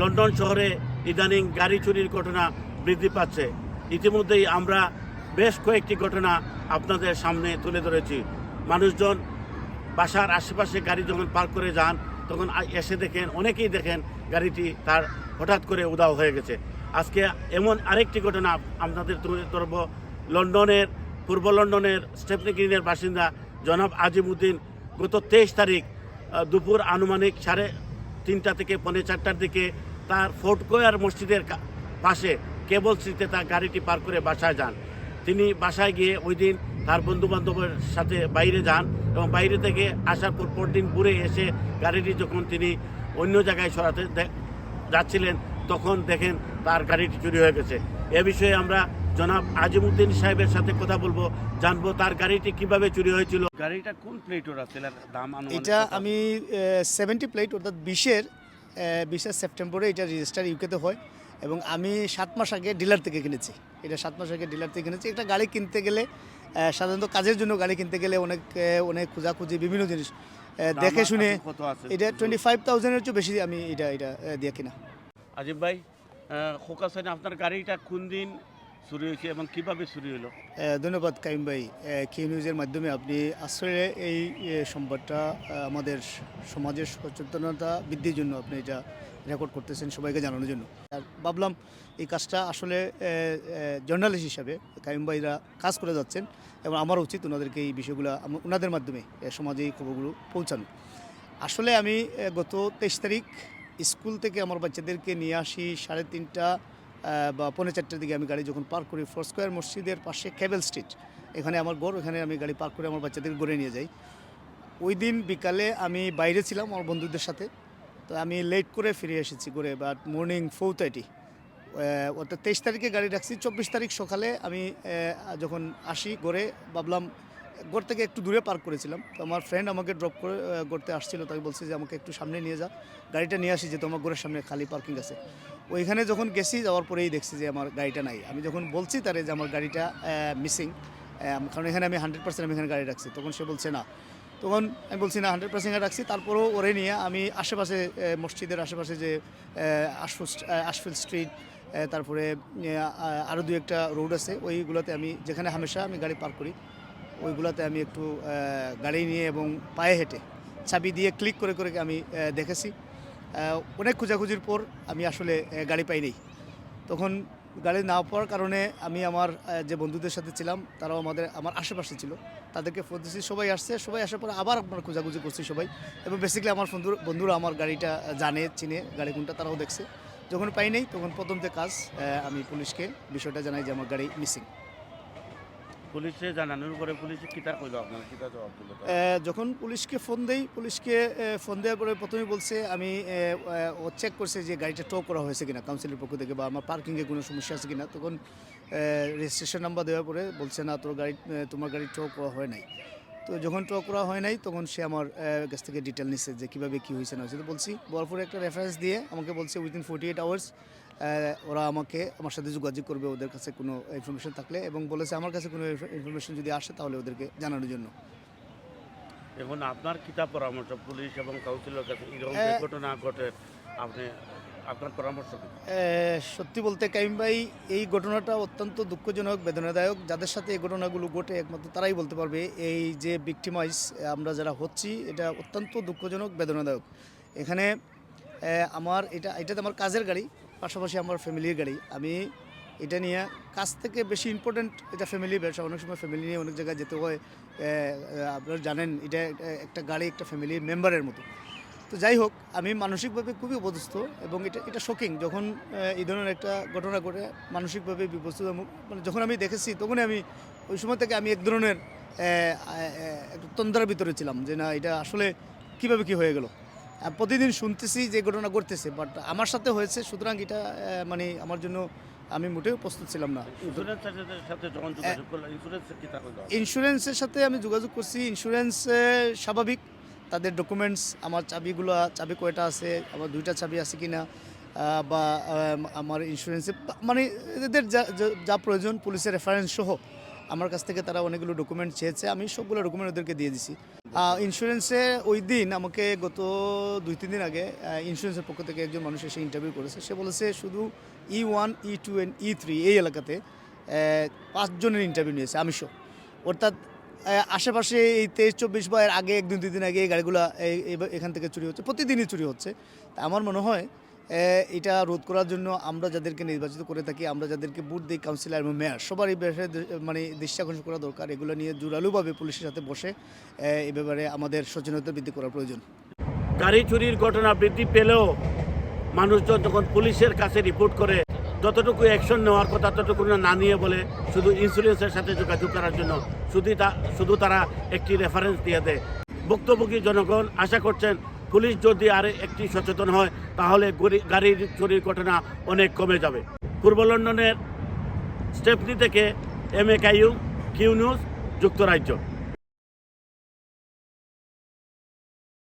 London শহরে ইদানিং গাড়ি চুরির ঘটনা বৃদ্ধি পাচ্ছে। ইতিমধ্যেই আমরা বেশ কয়েকটি ঘটনা আপনাদের সামনে তুলে ধরেছি। মানুষজন বাসার আশেপাশে গাড়ি যখন পার্ক করে যান, তখন এসে দেখেন, অনেকেই দেখেন গাড়িটি তার হঠাৎ করে উদাও হয়ে গেছে। আজকে এমন আরেকটি ঘটনা আপনাদের তুলে ধরব। লন্ডনের, পূর্ব লন্ডনের স্টেপনি গ্রিনের বাসিন্দা জনাব আজিমুদ্দিন গত তেইশ তারিখ দুপুর আনুমানিক সাড়ে তিনটা থেকে পৌনে চারটার দিকে তার ফোর্ট কোয়ার মসজিদের পাশে কেবল স্ট্রিটে তার গাড়িটি পার করে বাসায় যান। তিনি বাসায় গিয়ে ওই দিন তার বন্ধু বান্ধবের সাথে বাইরে যান এবং বাইরে থেকে আসার পর পরদিন ঘুরে এসে গাড়িটি যখন তিনি অন্য জায়গায় সরাতে যাচ্ছিলেন, তখন দেখেন তার গাড়িটি চুরি হয়ে গেছে। এ বিষয়ে আমরা জনাব আজিমুদ্দিন সাহেবের সাথে কথা বলব জানব তার গাড়িটি কীভাবে চুরি হয়েছিল। গাড়িটা কোন প্লেটের আছে? দাম এটা আমি সেভেন্টি প্লেট অর্থাৎ বিশের বিশের সেপ্টেম্বরে এটা রেজিস্টার ইউকেতে হয়। এবং আমি সাত মাস আগে ডিলার থেকে কিনেছি। এটা সাত মাস আগে ডিলার থেকে কিনেছি। একটা গাড়ি কিনতে গেলে সাধারণত কাজের জন্য গাড়ি কিনতে গেলে অনেক অনেক খোঁজাখুঁজি বিভিন্ন জিনিস দেখে শুনে এটা টোয়েন্টি ফাইভ থাউজেন্ডের চেয়ে বেশি আমি এটা এটা দিয়ে কিনা। আজিব ভাই খোকা সাইন আপনার গাড়িটা কোন দিন চুরি হয়েছে এবং কীভাবে চুরি হলো? ধন্যবাদ কাইম ভাই। কে নিউজের মাধ্যমে আপনি আসলে এই সংবাদটা আমাদের সমাজের সচেতনতা বৃদ্ধির জন্য আপনি এটা রেকর্ড করতেছেন সবাইকে জানানোর জন্য। আর ভাবলাম এই কাজটা আসলে জার্নালিস্ট হিসাবে কাইম ভাইরা কাজ করে যাচ্ছেন এবং আমার উচিত ওনাদেরকে এই বিষয়গুলো ওনাদের মাধ্যমে সমাজে এই খবরগুলো পৌঁছানো। আসলে আমি গত তেইশ তারিখ স্কুল থেকে আমার বাচ্চাদেরকে নিয়ে আসি সাড়ে তিনটা বা পৌনে চারটার দিকে আমি গাড়ি যখন পার্ক করি, ফোর স্কোয়ার মসজিদের পাশে কেবল স্ট্রিট। এখানে আমার গড়, ওখানে আমি গাড়ি পার্ক করে আমার বাচ্চাদের গড়ে নিয়ে যাই। ওই দিন বিকালে আমি বাইরে ছিলাম আমার বন্ধুদের সাথে। তো আমি লেট করে ফিরে এসেছি করে বাট মর্নিং ফোর থার্টি অর্থাৎ তেইশ তারিখে গাড়ি রাখছি, চব্বিশ তারিখ সকালে আমি যখন আসি গড়ে, ভাবলাম গড় থেকে একটু দূরে পার্ক করেছিলাম। তো আমার ফ্রেন্ড আমাকে ড্রপ করে করতে আসছিল। তাকে বলছে যে, আমাকে একটু সামনে নিয়ে যা। গাড়িটা নিয়ে আসি যে, তোমার গড়ের সামনে খালি পার্কিং আছে। ওইখানে যখন গেছি, যাওয়ার পরেই দেখছি যে, আমার গাড়িটা নাই। আমি যখন বলছি তারে যে, আমার গাড়িটা মিসিং কারণ এখানে আমি হান্ড্রেড পার্সেন্ট আমি এখানে গাড়ি রাখছি। তখন সে বলছে, না। তখন আমি বলছি, না হান্ড্রেড পার্সেন্ট রাখছি। তারপরও ওরে নিয়ে আমি আশেপাশে মসজিদের আশেপাশে যে আশফুল আশফিল স্ট্রিট তারপরে আরও দু একটা রোড আছে, ওইগুলোতে আমি, যেখানে হামেশা আমি গাড়ি পার্ক করি। ওইগুলোতে আমি একটু গাড়ি নিয়ে এবং পায়ে হেঁটে চাবি দিয়ে ক্লিক করে করে আমি দেখেছি। অনেক খোঁজাখুঁজির পর আমি আসলে গাড়ি পাইনি তখন গাড়ি না পাওয়ার কারণে আমি আমার যে বন্ধুদের সাথে ছিলাম, তারাও আমাদের, আমার আশেপাশে ছিল। তাদেরকে ফোন দিয়েছি সবাই আসছে। সবাই আসার পর আবার আপনার খোঁজাখুঁজি করছি সবাই। এবং বেসিক্যালি আমার বন্ধু, বন্ধুরা আমার গাড়িটা জানে, চিনে, গাড়ি কোনটা তারাও দেখছে। যখন পাই নাই, তখন প্রথম থেকে কাজ আমি পুলিশকে বিষয়টা জানাই যে আমার গাড়ি মিসিং পুলিশে জানানোর পরে পুলিশে কিতা কইলো? আপনার কিতা জবাব দিল যখন পুলিশকে ফোন দেই পুলিশকে ফোন দেওয়ার পরে প্রথমে বলছে আমি ও চেক করছে যে গাড়িটা টো করা হয়েছে কিনা কাউন্সিলের পক্ষ থেকে বা আমার পার্কিংয়ে কোনো সমস্যা আছে কিনা। তখন রেজিস্ট্রেশন নাম্বার দেওয়ার পরে বলছে না তোর গাড়ি তোমার গাড়ি টো করা হয় নাই। তো যখন টো করা হয় নাই তখন সে আমার কাছ থেকে ডিটেল নিচ্ছে যে কীভাবে কী হয়েছে না হয়েছে। তো বলছি বলার পরে একটা রেফারেন্স দিয়ে আমাকে বলছে উইদিন ফোর্টি এইট আওয়ার্স ওরা আমাকে আমার সাথে যোগাযোগ করবে ওদের কাছে কোনো ইনফরমেশন থাকলে এবং বলেছে আমার কাছে কোনো ইনফরমেশন যদি আসে তাহলে ওদেরকে জানানোর জন্য। এখন আপনার কিতা পরামর্শ? পুলিশ এবং কাউন্সিলের কাছে এরকম ঘটনা ঘটে আপনি আপনার পরামর্শ সত্যি বলতে কাইম ভাই এই ঘটনাটা অত্যন্ত দুঃখজনক বেদনাদায়ক। যাদের সাথে এই ঘটনাগুলো ঘটে একমাত্র তারাই বলতে পারবে এই যে ভিক্টিমাইজ আমরা যারা হচ্ছি এটা অত্যন্ত দুঃখজনক বেদনাদায়ক। এখানে আমার এটা এটাতে আমার কাজের গাড়ি। পাশাপাশি আমার ফ্যামিলির গাড়ি। আমি এটা নিয়ে কাজ থেকে বেশি ইম্পর্ট্যান্ট এটা ফ্যামিলি ব্যবসা। অনেক সময় ফ্যামিলি নিয়ে অনেক জায়গায় যেতে হয়। আপনারা জানেন, এটা একটা- গাড়ি একটা ফ্যামিলির মেম্বারের মতো। তো যাই হোক, আমি মানসিকভাবে খুবই অবদস্থ এবং এটা এটা শোকিং যখন এই ধরনের একটা ঘটনা ঘটে, মানসিকভাবে বিবস্ত মানে যখন আমি দেখেছি, তখনই আমি, ওই সময় থেকে আমি এক ধরনের তন্দ্রার ভিতরে ছিলাম যে না, এটা আসলে কীভাবে কি হয়ে গেল? প্রতিদিন শুনতেছি যে ঘটনা ঘটতেছে বাট আমার সাথে হয়েছে সুতরাং এটা মানে আমার জন্য আমি মোটেও প্রস্তুত ছিলাম না। ইন্স্যুরেন্সের সাথে আমি যোগাযোগ করছি ইন্স্যুরেন্স স্বাভাবিক। তাদের ডকুমেন্টস আমার চাবিগুলো চাবি কয়টা আছে আমার দুইটা চাবি আছে কি না বা আমার ইন্স্যুরেন্সে মানে এদের যা- যা প্রয়োজন পুলিশের রেফারেন্স সহ। আমার কাছ থেকে তারা অনেকগুলো ডকুমেন্ট চেয়েছে, আমি সবগুলো ডকুমেন্ট ওদেরকে দিয়ে দিছি। ইন্স্যুরেন্সে ওই দিন আমাকে গত দুই, তিন দিন আগে ইন্স্যুরেন্সের পক্ষ থেকে একজন মানুষ এসে ইন্টারভিউ করেছে। সে বলেছে, শুধু E one E two and E three এই এলাকাতে পাঁচজনের ইন্টারভিউ নিয়েছে, আমি সহ অর্থাৎ আশেপাশে এই তেইশ, চব্বিশ বা এর আগে একদিন দুই দিন আগে এই গাড়িগুলো এখান থেকে চুরি হচ্ছে, প্রতিদিনই চুরি হচ্ছে। তা আমার মনে হয় এটা রোধ করার জন্য আমরা যাদেরকে নির্বাচিত করে থাকি, আমরা যাদেরকে বুট দিই কাউন্সিলর এবং মেয়র সবার এই বিষয়ে মানে দৃষ্টি আকর্ষণ করা দরকার। এগুলো নিয়ে জোরালোভাবে পুলিশের সাথে বসে এই ব্যাপারে আমাদের সচেতনতা বৃদ্ধি করা প্রয়োজন। গাড়ি চুরির ঘটনা বৃদ্ধি পেলেও মানুষজন যখন পুলিশের কাছে রিপোর্ট করে, যতটুকু অ্যাকশন নেওয়ার কথা ততটুকু না নিয়ে বলে, শুধু ইন্স্যুরেন্সের সাথে যোগাযোগ করার জন্য, শুধু শুধু তারা একটি রেফারেন্স দিয়ে দেয়। ভুক্তভোগী জনগণ আশা করছেন পুলিশ যদি আর একটি সচেতন হয়, তাহলে গাড়ির চুরির ঘটনা অনেক কমে যাবে। পূর্ব লন্ডনের স্টেপনি থেকে এম এ কাইউ কিউ নিউজ, যুক্তরাজ্য।